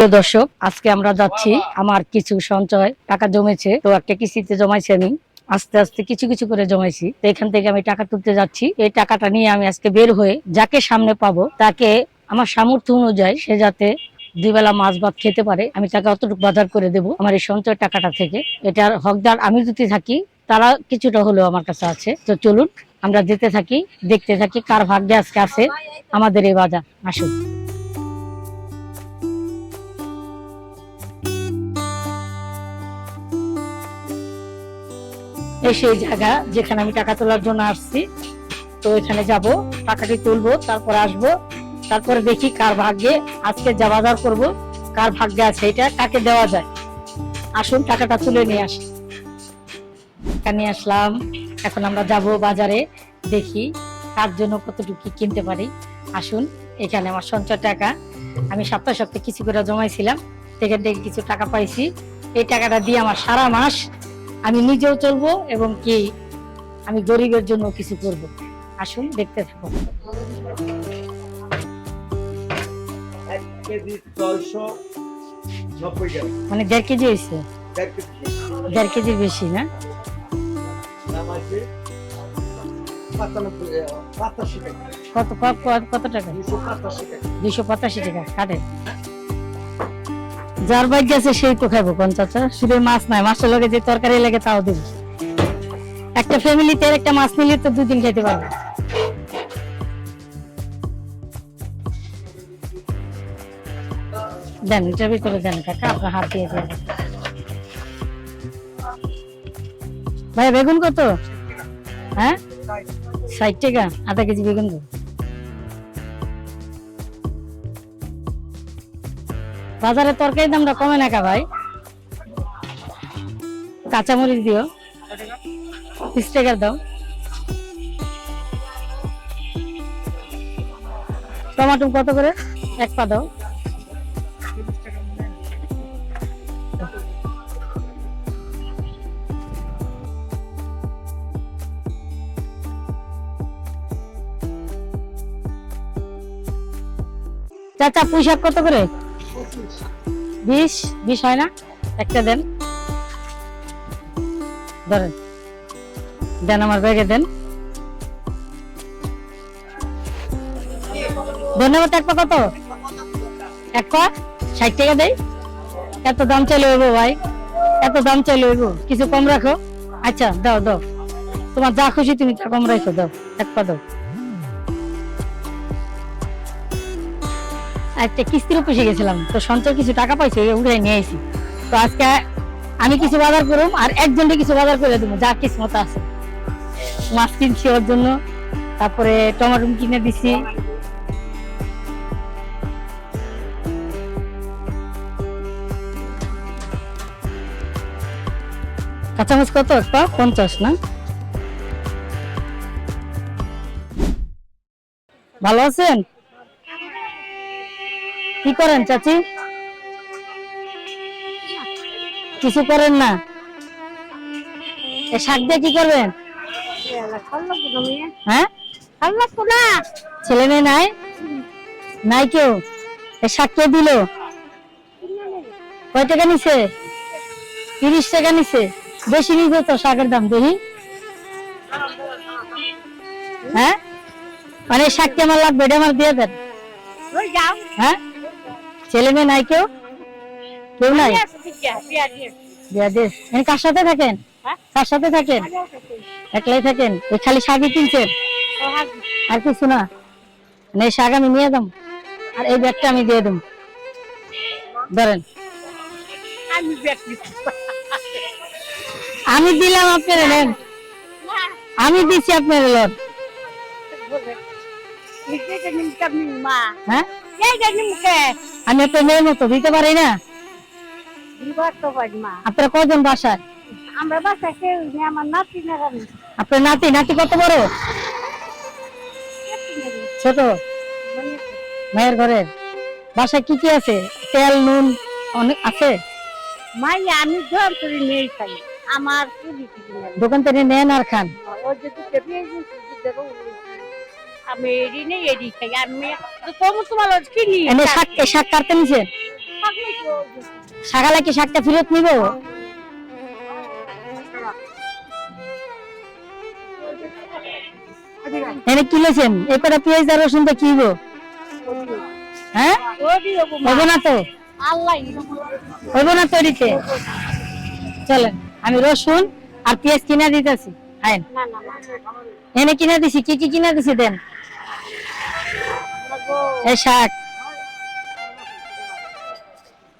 প্রিয় দর্শক আজকে আমরা যাচ্ছি আমার কিছু সঞ্চয় টাকা জমেছে। তো একটা কিস্তিতে জমাইছি আমি। আস্তে আস্তে কিছু কিছু করে জমাইছি। তো এখান থেকে আমি টাকা তুলতে যাচ্ছি। এই টাকাটা নিয়ে আমি আজকে বের হয়ে যাকে সামনে পাবো তাকে আমার সামর্থ্য অনুযায়ী সে যাতে দুই বেলা মাছ ভাত খেতে পারে আমি তাকে অতটুকু বাজার করে দেব আমার এই সঞ্চয় টাকাটা থেকে। এটার হকদার আমি যদি থাকি তারা কিছুটা হলেও আমার কাছে আছে। তো চলুন আমরা যেতে থাকি দেখতে থাকি কার ভাগ্যে আজকে আছে আমাদের এই বাজার। আসুন। এই সেই জায়গা যেখানে আমি টাকা তোলার জন্য আসছি। তো এখানে যাব, টাকাটি তুলবো, তারপর আসব। তারপরে দেখি কার ভাগ্যে আজকে যা বাজার করব, কার ভাগ্যে আছে এটা, কাকে দেওয়া যায়। আসুন, টাকাটা তুলে নিয়ে আসি। টাকা নিয়ে আসলাম। এখন আমরা যাব বাজারে, দেখি কার জন্য কতটুকু কিনতে পারি। আসুন, এখানে আমার সঞ্চয় টাকা। আমি সপ্তাহে সপ্তাহে কিছু করে জমাইছিলাম। সেখান থেকে কিছু টাকা পাইছি। এই টাকাটা দিয়ে আমার সারা মাস আমি নিজেও চলবো এবং কি আমি গরিবের জন্য কিছু করব। আসুন দেখতে থাকো মানে দেড় কেজি হয়েছে? দেড় কেজি। কেজির বেশি না? কত কত টাকা। দুশো পঁচাশি টাকা কাটে। যার ভাগ্য আছে সেই তো খাইবো কোন চাচা শুধু মাছ নাই, মাছের লগে যে তরকারি লাগে তাও দিব। একটা ফ্যামিলিতে একটা মাছ নিলে তো দুদিন খেতে পারবে। দেন, এটার ভিতরে দেন কাকা, আপনার হাত দিয়ে দেন। ভাই, বেগুন কত? হ্যাঁ? ষাট টাকা, আধা কেজি বেগুন দেন বাজারে তরকারি দামটা কমে না কা ভাই? কাঁচামরিচ দিও। বিশ দাও টমাটো কত করে? এক পা দাও। চাচা পুঁই শাক কত করে? বিশ বিশ হয় না? একটা দেন। ধরেন। দেন আমার ব্যাগে, দেন। ধন্যবাদ, এক পা কত? এক ষাট টাকা দেই। এত দাম চলে হইব ভাই। এত দাম চলে হইব। কিছু কম রাখো। আচ্ছা দাও দাও। তোমার যা খুশি তুমি তা কম রাখো, দাও। এক পা দাও। একটা কিস্তির অফিসে গেছিলাম। তো সঞ্চয় কিছু টাকা পাইছে উঠে নিয়ে এসেছি তো আজকে আমি কিছু বাজার করুম আর একজনকে কিছু বাজার করে দেবো, যা কিসমত আছে। মাছ কিনছি ওর জন্য, তারপরে টমাটো কিনে দিছি। কাঁচামচ কত? একটা পঞ্চাশ, না? ভালো আছেন? কি করেন চাচি? কিছু করেন না? শাক দিয়ে কি করবেন? হ্যাঁ? ছেলে মেয়ে নাই? নাই কেউ? শাক কে দিল? কয় টাকা নিছে? তিরিশ টাকা নিছে। বেশি নিছে তো শাকের দাম দেখি। হ্যাঁ? মানে শাক কে আমার লাগবে? এটা আমার দিয়ে দেন। হ্যাঁ? ছেলে মেয়ে নাই কেউ? কেউ নাই? কার সাথে থাকেন? কার সাথে থাকেন? একলাই থাকেন? এই খালি শাকই কিনছেন? আর কিছু না। মানে এই শাক আমি নিয়ে দাম আর এই ব্যাগটা আমি দিয়ে দেব। ধরেন। আমি দিলাম আপনার নেন আমি দিচ্ছি আপনার লোন হ্যাঁ? আমি আপনার মেয়ের মতো দিতে পারি না? আপনার কজন বাসায়? আমরা বাসা কেউ আমার নাতি আপনার নাতি নাতি কত বড়? ছোট? মায়ের ঘরে? বাসায় কি কি আছে? তেল নুন অনেক আছে? মাই আমি জোর করে নেই খাই। আমার দোকান থেকে নেন আর খান। আমি এডি নেই এডি খাই। আমি কম তোমার কিনি এনে শাক শাক কাটতে নিছেন সকালে কি শাকটা ফেরত নিব? এনে কি লেছেন? এই কটা পেঁয়াজ আর রসুন তো? হ্যাঁ? হব না তো? হব না চলেন আমি রসুন আর পেঁয়াজ কিনা দিতেছি। আইন এনে কিনা দিছি? কি কি কিনা দিছি দেন? এই শাক।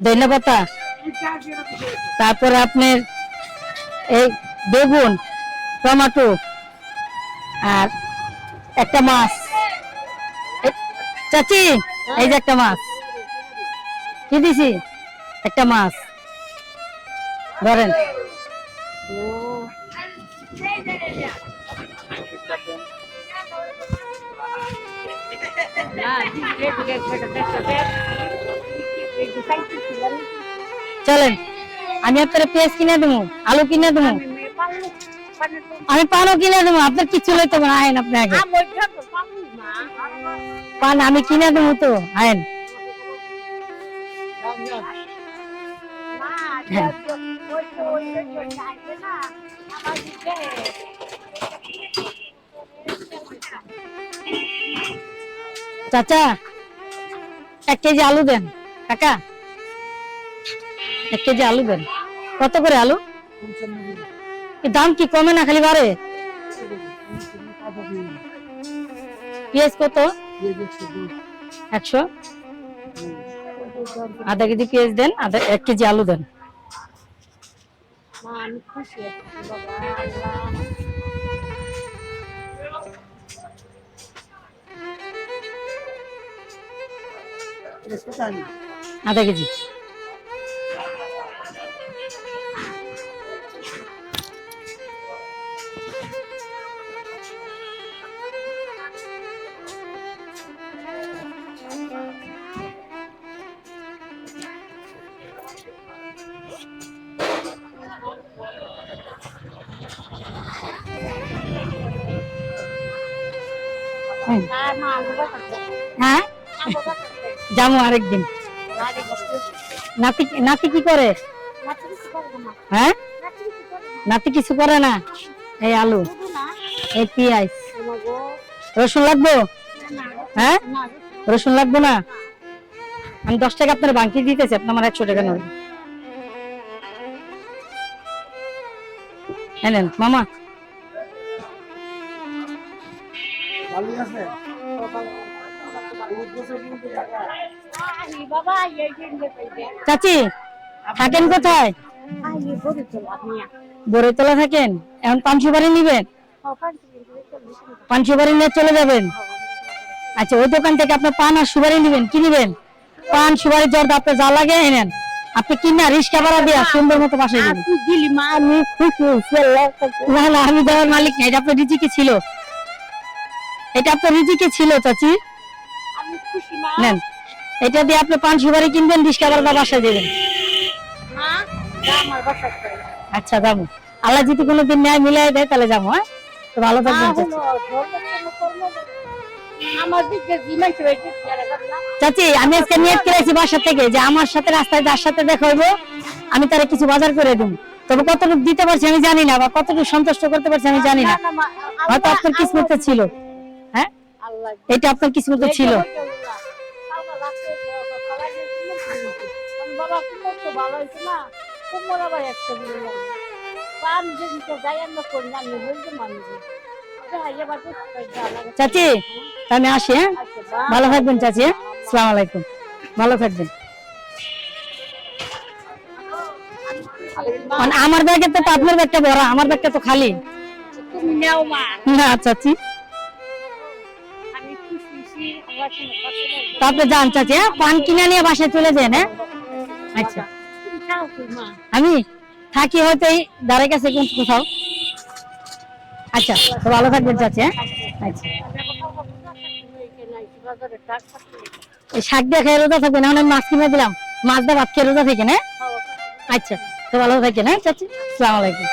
ধন্যবাদ তারপরে আপনার এই বেগুন, টমেটো আর একটা মাছ। চাচি, এই যে একটা মাছ। কি দিছি? একটা মাছ। ধরেন। চলেন আমি আপনার পেঁয়াজ কিনে দেবো আলু কিনে দেবো আমি পানও কিনে দেবো আপনার কিছু লইতে হবে না আইন আপনি আগে পান আমি কিনে দেবো তো আইন চাচা, এক কেজি আলু দেন, কাকা। এক কেজি আলু দেন। কত করে আলু? দাম কি কমে না খালি বাড়ে? পেঁয়াজ কত? একশো। আধা কেজি পেঁয়াজ দেন, আধা, এক কেজি আলু দেন। আমি খুশি বাবা আধা কেজি। হ্যাঁ। বাটাতে যাব আরেকদিন। নাতি নাতি কি করে? হ্যাঁ? নাতি কিছু করে না? এই আলু, এই পেঁয়াজ। রসুন লাগবো? হ্যাঁ? রসুন লাগবো না? আমি দশ টাকা আপনার বাঙ্কি দিতেছি, আপনি আমার একশো টাকা নেবেন। এই নেন, মামা। আছে? চাচি, থাকেন কোথায়? বড় বড়ে তোলা থাকেন? এখন পান সুপারি নিবেন? পান সুপারি নিয়ে চলে যাবেন? আচ্ছা ওই দোকান থেকে আপনি পান আর নিবেন, কি পান, সুপারি, জর্দা যা লাগে এনেন। আপনি কিনা রিস্কা ভাড়া দিয়া সুন্দর মতো বাসায় না না, আমি দেওয়ার মালিক এটা আপনার রিজিকে ছিল। এটা আপনার রিজিকে ছিল, চাচি। নেন। এটা দিয়ে আপনি পান সুপারি কিনবেন রিস্কা ভাড়া বাসায় দেবেন। আচ্ছা যাব। আল্লাহ যদি কোনোদিন ন্যায় মিলাই দেয় তাহলে যাব হ্যাঁ? তো ভালো থাকবেন চাচি। আমি আজকে নিয়ত করেছি বাসা থেকে যে আমার সাথে রাস্তায় যার সাথে দেখা হইবো আমি তারা কিছু বাজার করে দেবো। তবে কতটুকু দিতে পারছি আমি জানি না বা কতটুকু সন্তুষ্ট করতে পারছি আমি জানি না। হয়তো আপনার কিসমতে ছিল। হ্যাঁ? এটা আপনার কিসমতে ছিল। তো ভালো হয়েছে না মনে আবার একটা যাই আমরা করি না আমি বলতে মানুষ চাচি তা আমি আসি হ্যাঁ? ভালো থাকবেন চাচি হ্যাঁ? আসসালামু আলাইকুম। ভালো থাকবেন। মানে আমার ব্যাগে তো আপনার ব্যাগটা ভরা আমার ব্যাগটা তো খালি। না চাচি। তারপরে যান চাচি হ্যাঁ? পান কিনে নিয়ে বাসায় চলে যান হ্যাঁ? আচ্ছা। আমি থাকি হয়তো এই দাঁড়ে কাছে কোথাও। আচ্ছা তো ভালো থাকবেন চাচ্ছি হ্যাঁ? আচ্ছা। শাক দিয়ে খেয়ে রোজা থাকবেন, এখন আমি মাছ কিনে দিলাম। মাছ দিয়ে ভাত খেয়ে রোজা থাকেন হ্যাঁ? আচ্ছা তো ভালো থাকেন হ্যাঁ চাচি? আসসালামু আলাইকুম।